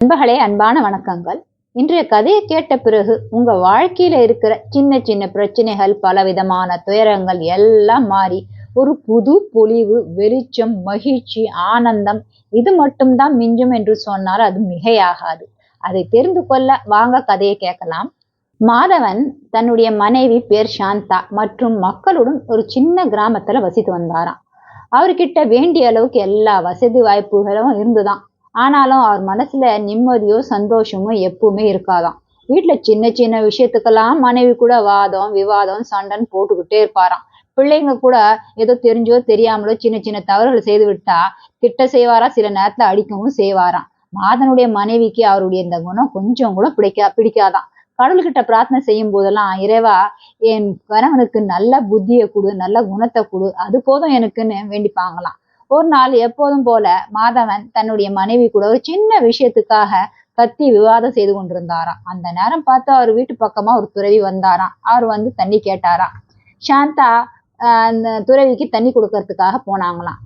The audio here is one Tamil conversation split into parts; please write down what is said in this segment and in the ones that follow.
நண்பர்களே அன்பான வணக்கங்கள். இன்றைய கதையை கேட்ட பிறகு உங்க வாழ்க்கையில இருக்கிற சின்ன சின்ன பிரச்சனைகள் பலவிதமான துயரங்கள் எல்லாம் மாறி ஒரு புது பொலிவு வெளிச்சம் மகிழ்ச்சி ஆனந்தம் இது மட்டும்தான் மிஞ்சும் என்று சொன்னால் அது மிகையாகாது. அதை தெரிந்து கொள்ள வாங்க கதையை கேட்கலாம். மாதவன் தன்னுடைய மனைவி பேர் சாந்தா மற்றும் மக்களுடன் ஒரு சின்ன கிராமத்துல வசித்து வந்தாராம். அவர்கிட்ட வேண்டிய அளவுக்கு எல்லா வசதி வாய்ப்புகளும் இருந்துதான். ஆனாலும் அவர் மனசுல நிம்மதியோ சந்தோஷமோ எப்பவுமே இருக்காதாம். வீட்டுல சின்ன சின்ன விஷயத்துக்கெல்லாம் மனைவி கூட வாதம் விவாதம் சண்டைன்னு போட்டுக்கிட்டே இருப்பாராம். பிள்ளைங்க கூட ஏதோ தெரிஞ்சோ தெரியாமலோ சின்ன சின்ன தவறுகள் செய்து விட்டா திட்ட செய்வாரா சில நேரத்துல அடிக்கவும் செய்வாராம். மாதனுடைய மனைவிக்கு அவருடைய இந்த குணம் கொஞ்சம் கூட பிடிக்கா பிடிக்காதான் கடவுள்கிட்ட பிரார்த்தனை செய்யும் போதெல்லாம் இறைவா என் கணவனுக்கு நல்ல புத்தியை கொடு நல்ல குணத்தை கொடு அது போதும் எனக்குன்னு வேண்டிப்பாங்களாம். ஒரு நாள் எப்போதும் போல மாதவன் தன்னுடைய மனைவி கூட ஒரு சின்ன விஷயத்துக்காக கத்தி விவாதம் செய்து கொண்டிருந்தாராம். அந்த நேரம் பார்த்து அவர் வீட்டு பக்கமா ஒரு துறவி வந்தாராம். அவர் வந்து தண்ணி கேட்டாராம். சாந்தா அந்த துறவிக்கு தண்ணி கொடுக்கறதுக்காக போனாங்களாம்.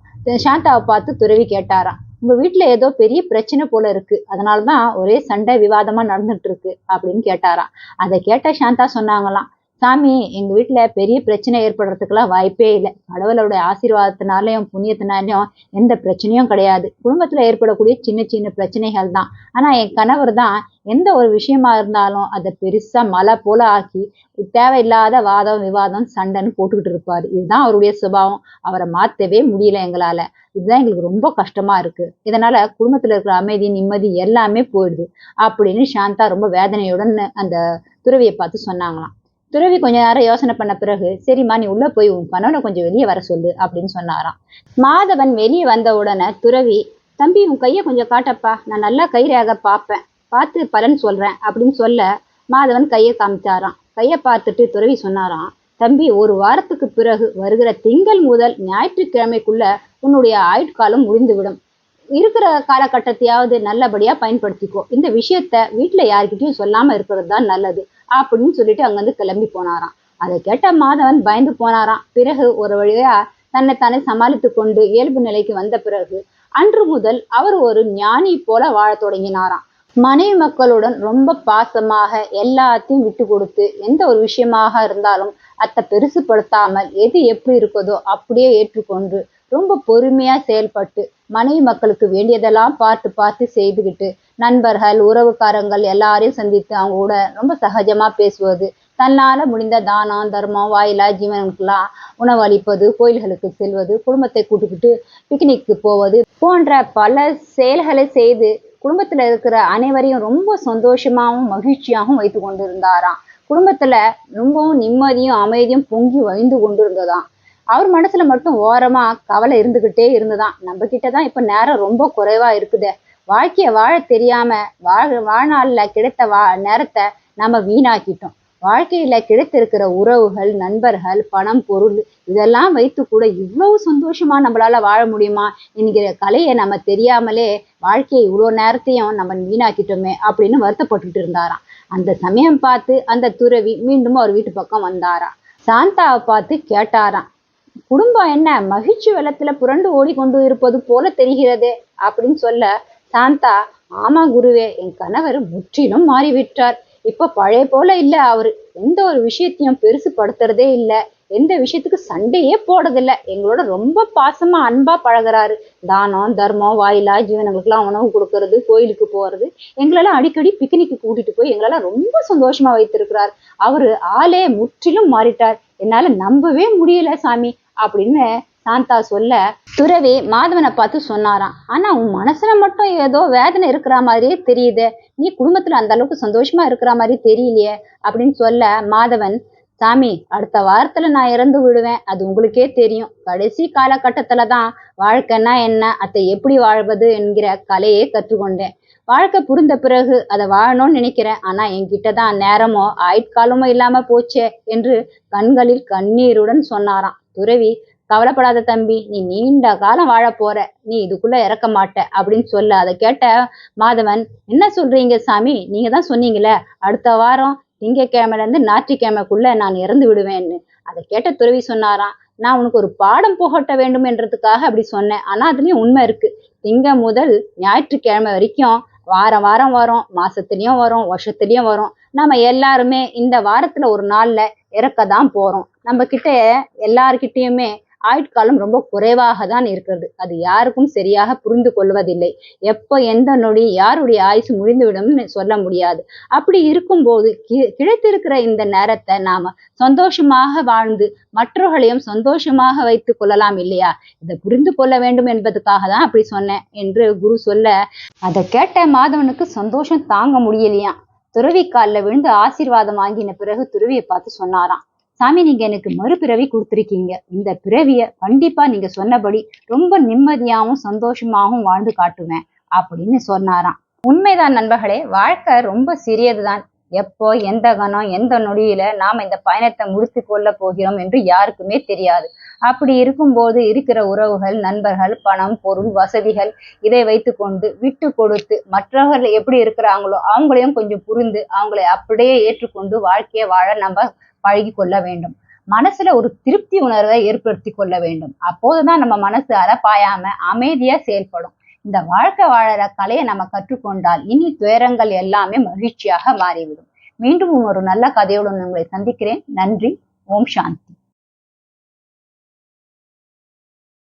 சாந்தாவை பார்த்து துறவி கேட்டாராம். உங்க வீட்டுல ஏதோ பெரிய பிரச்சனை போல இருக்கு. அதனாலதான் ஒரே சண்டை விவாதமா நடந்துட்டு இருக்கு. அப்படின்னு கேட்டாராம். அதை கேட்ட சாந்தா சொன்னாங்களாம். சாமி எங்க வீட்டுல பெரிய பிரச்சனை ஏற்படுறதுக்கெல்லாம் வாய்ப்பே இல்லை. கடவுளோட ஆசீர்வாதத்தினாலையும் புண்ணியத்தினாலையும் எந்த பிரச்சனையும் கிடையாது. குடும்பத்துல ஏற்படக்கூடிய சின்ன சின்ன பிரச்சனைகள் தான். ஆனா என் கணவர் தான் எந்த ஒரு விஷயமா இருந்தாலும் அதை பெருசா மலை போல ஆக்கி தேவையில்லாத வாதம் விவாதம் சண்டைன்னு போட்டுக்கிட்டு இருப்பாரு. இதுதான் அவருடைய சுபாவம். அவரை மாத்தவே முடியல எங்களால. இதுதான் எங்களுக்கு ரொம்ப கஷ்டமா இருக்கு. இதனால குடும்பத்துல இருக்கிற அமைதி நிம்மதி எல்லாமே போயிடுது. அப்படின்னு சாந்தா ரொம்ப வேதனையுடன் அந்த துறவியை பார்த்து சொன்னாங்களாம். துறவி கொஞ்ச நேரம் யோசனை பண்ண பிறகு சரிம்மா நீ உள்ள போய் உன் கணவனை கொஞ்சம் வெளியே வர சொல்லு அப்படின்னு சொன்னாராம். மாதவன் வெளியே வந்த உடனே துறவி தம்பி உன் கையை கொஞ்சம் காட்டப்பா. நான் நல்லா கை ரேக பார்ப்பேன். பார்த்து பலன் சொல்றேன் அப்படின்னு சொல்ல மாதவன் கையை காமிச்சாராம். கையை பார்த்துட்டு துறவி சொன்னாராம் தம்பி ஒரு வாரத்துக்கு பிறகு வருகிற திங்கள் முதல் ஞாயிற்றுக்கிழமைக்குள்ள உன்னுடைய ஆயுட்காலம் முடிந்துவிடும். இருக்கிற காலகட்டத்தையாவது நல்லபடியா பயன்படுத்திக்கோ. இந்த விஷயத்த வீட்டுல யாருக்கிட்டையும் சொல்லாம இருக்கிறது தான் நல்லது. அப்படின்னு சொல்லிட்டு அங்கிருந்து கிளம்பி போனாராம். அதை கேட்ட மாதவன் பயந்து போனாராம். பிறகு ஒரு வழியா தன்னை தானே சமாளித்து கொண்டு இயல்பு நிலைக்கு வந்த பிறகு அன்று முதல் அவர் ஒரு ஞானி போல வாழத் தொடங்கினாராம். மனைவி மக்களுடன் ரொம்ப பாசமாக எல்லாத்தையும் விட்டு கொடுத்து எந்த ஒரு விஷயமாக இருந்தாலும் அத்தை பெருசுப்படுத்தாமல் எது எப்படி இருக்குதோ அப்படியே ஏற்றுக்கொண்டு ரொம்ப பொறுமையா செயல்பட்டு மனைவி மக்களுக்கு வேண்டியதெல்லாம் பார்த்து பார்த்து செய்துக்கிட்டு நண்பர்கள் உறவுக்காரங்கள் எல்லாரையும் சந்தித்து அவங்க கூட ரொம்ப சகஜமா பேசுவது தன்னால முடிந்த தானம் தர்மம் வாயிலா ஜீவனுக்கெல்லாம் உணவு அளிப்பது கோயில்களுக்கு செல்வது குடும்பத்தை கூட்டுக்கிட்டு பிக்னிக்கு போவது போன்ற பல செயல்களை செய்து குடும்பத்துல இருக்கிற அனைவரையும் ரொம்ப சந்தோஷமாகவும் மகிழ்ச்சியாகவும் வைத்து கொண்டிருந்தாராம். குடும்பத்துல ரொம்பவும் நிம்மதியும் அமைதியும் பொங்கி வழிந்து கொண்டிருந்ததாம். அவர் மனசுல மட்டும் ஓரமா கவலை இருந்துகிட்டே இருந்துதான். நம்ம கிட்டதான் இப்ப நேரம் ரொம்ப குறைவா இருக்குது. வாழ்க்கைய வாழ தெரியாம வாழ் வாழ்நாள்ல கிடைத்த வா நேரத்தை நம்ம வீணாக்கிட்டோம். வாழ்க்கையில கிடைத்திருக்கிற உறவுகள் நண்பர்கள் பணம் பொருள் இதெல்லாம் வைத்து கூட இவ்வளவு சந்தோஷமா நம்மளால வாழ முடியுமா? என்கிற கலையை நம்ம தெரியாமலே வாழ்க்கையை இவ்வளோ நேரத்தையும் நம்ம வீணாக்கிட்டோமே அப்படின்னு வருத்தப்பட்டுட்டு இருந்தாராம். அந்த சமயம் பார்த்து அந்த துறவி மீண்டும் அவர் வீட்டு பக்கம் வந்தாராம். சாந்தாவை பார்த்து கேட்டாராம். குடும்பம் என்ன? மகிழ்ச்சி வெள்ளத்துல புரண்டு ஓடிக்கொண்டு இருப்பது போல தெரிகிறதே அப்படின்னு சொல்ல சாந்தா ஆமா குருவே என் கணவர் முற்றிலும் மாறிவிட்டார். இப்ப பழைய போல இல்ல அவரு. எந்த ஒரு விஷயத்தையும் பெருசு படுத்துறதே இல்ல. எந்த விஷயத்துக்கு சண்டையே போடுறதில்ல. எங்களோட ரொம்ப பாசமா அன்பா பழகுறாரு. தானம் தர்மம் வாயிலா ஜீவனங்களுக்கெல்லாம் உணவு கொடுக்கறது கோயிலுக்கு போறது. எங்களெல்லாம் அடிக்கடி பிக்னிக்கு கூட்டிட்டு போய் எங்களெல்லாம் ரொம்ப சந்தோஷமா வைத்திருக்கிறார். அவரு ஆளே முற்றிலும் மாறிட்டார். என்னால நம்பவே முடியல சாமி. அப்படின்னு சாந்தா சொல்ல துறவி மாதவனை பார்த்து சொன்னாராம். ஆனா உன் மனசுல மட்டும் ஏதோ வேதனை இருக்கிற மாதிரியே தெரியுது. நீ குடும்பத்துல அந்த அளவுக்கு சந்தோஷமா இருக்கிற மாதிரி தெரியலையே அப்படின்னு சொல்ல மாதவன் சாமி அடுத்த வாரத்துல நான் இறந்து விடுவேன். அது உங்களுக்கே தெரியும். கடைசி காலகட்டத்துல தான் வாழ்க்கைன்னா என்ன? அதை எப்படி வாழ்வது? என்கிற கலையே கற்றுக்கொண்டேன். வாழ்க்கை புரிந்த பிறகு அதை வாழணும்னு நினைக்கிறேன். ஆனா என்கிட்ட தான் நேரமோ ஆயுட்காலமோ இல்லாம போச்சே என்று கண்களில் கண்ணீருடன் சொன்னாராம். துறவி கவலைப்படாத தம்பி நீ நீண்ட காலம் வாழ போற நீ இதுக்குள்ள இறக்க மாட்ட அப்படின்னு சொல்ல அதை கேட்ட மாதவன் என்ன சொல்றீங்க சாமி? நீங்க தான் சொன்னீங்களே அடுத்த வாரம் திங்கக்கிழமையில இருந்து ஞாயிற்றுக்கிழமைக்குள்ள நான் இறந்து விடுவேன்னு. அதை கேட்ட துறவி சொன்னாராம் நான் உனக்கு ஒரு பாடம் புகட்ட வேண்டும் என்றதுக்காக அப்படி சொன்னேன். ஆனா அதுலயும் உண்மை இருக்கு. திங்க முதல் ஞாயிற்றுக்கிழமை வரைக்கும் வாரம் வாரம் வரும் மாசத்துலயும் வரும் வருஷத்துலயும் வரும். நம்ம எல்லாருமே இந்த வாரத்துல ஒரு நாள்ல இறக்க தான் போறோம். நம்ம கிட்ட எல்லார்கிட்டயுமே ஆயுட்காலம் ரொம்ப குறைவாக தான் இருக்கிறது. அது யாருக்கும் சரியாக புரிந்து கொள்வதில்லை. எப்போ எந்த நொடி யாருடைய ஆயுசு முடிந்துவிடும்னு சொல்ல முடியாது. அப்படி இருக்கும்போது கி- கிடைத்திருக்கிற இந்த நேரத்தை நாம சந்தோஷமாக வாழ்ந்து மற்றவர்களையும் சந்தோஷமாக வைத்துக் கொள்ளலாம் இல்லையா? இதை புரிந்து கொள்ள வேண்டும் என்பதுக்காக தான் அப்படி சொன்னேன் என்று குரு சொல்ல அதை கேட்ட மாதவனுக்கு சந்தோஷம் தாங்க முடியலையாம். துறவி காலில் விழுந்து ஆசீர்வாதம் வாங்கின பிறகு துறவியை பார்த்து சொன்னாராம் சாமி நீங்க எனக்கு மறுபிறவி கொடுத்துருக்கீங்க. இந்த பிறவிய கண்டிப்பா நீங்க சொன்னபடி ரொம்ப நிம்மதியாகவும் சந்தோஷமாகவும் வாழ்ந்து காட்டுவேன் அப்படின்னு சொன்னாராம். உண்மைதான் நண்பர்களே வாழ்க்கை ரொம்ப சிறியதுதான். எப்போ எந்த கணம் எந்த நொடியில நாம் இந்த பயணத்தை முடித்து கொள்ள போகிறோம் என்று யாருக்குமே தெரியாது. அப்படி இருக்கும்போது இருக்கிற உறவுகள் நண்பர்கள் பணம் பொருள் வசதிகள் இதை வைத்துக்கொண்டு விட்டு கொடுத்து மற்றவர்கள் எப்படி இருக்கிறாங்களோ அவங்களையும் கொஞ்சம் புரிந்து அவங்களை அப்படியே ஏற்றுக்கொண்டு வாழ்க்கையை வாழ நம்ம பழகி கொள்ள வேண்டும். மனசுல ஒரு திருப்தி உணர்வை ஏற்படுத்தி கொள்ள வேண்டும். அப்போதுதான் நம்ம மனசு அலப்பாயாம அமைதியா செயல்படும். இந்த வாழ்க்கை வாழற கலையை நம்ம கற்றுக்கொண்டால் இனி துயரங்கள் எல்லாமே மகிழ்ச்சியாக மாறிவிடும். மீண்டும் ஒரு நல்ல கதையுடன் உங்களை சந்திக்கிறேன். நன்றி. ஓம் சாந்தி.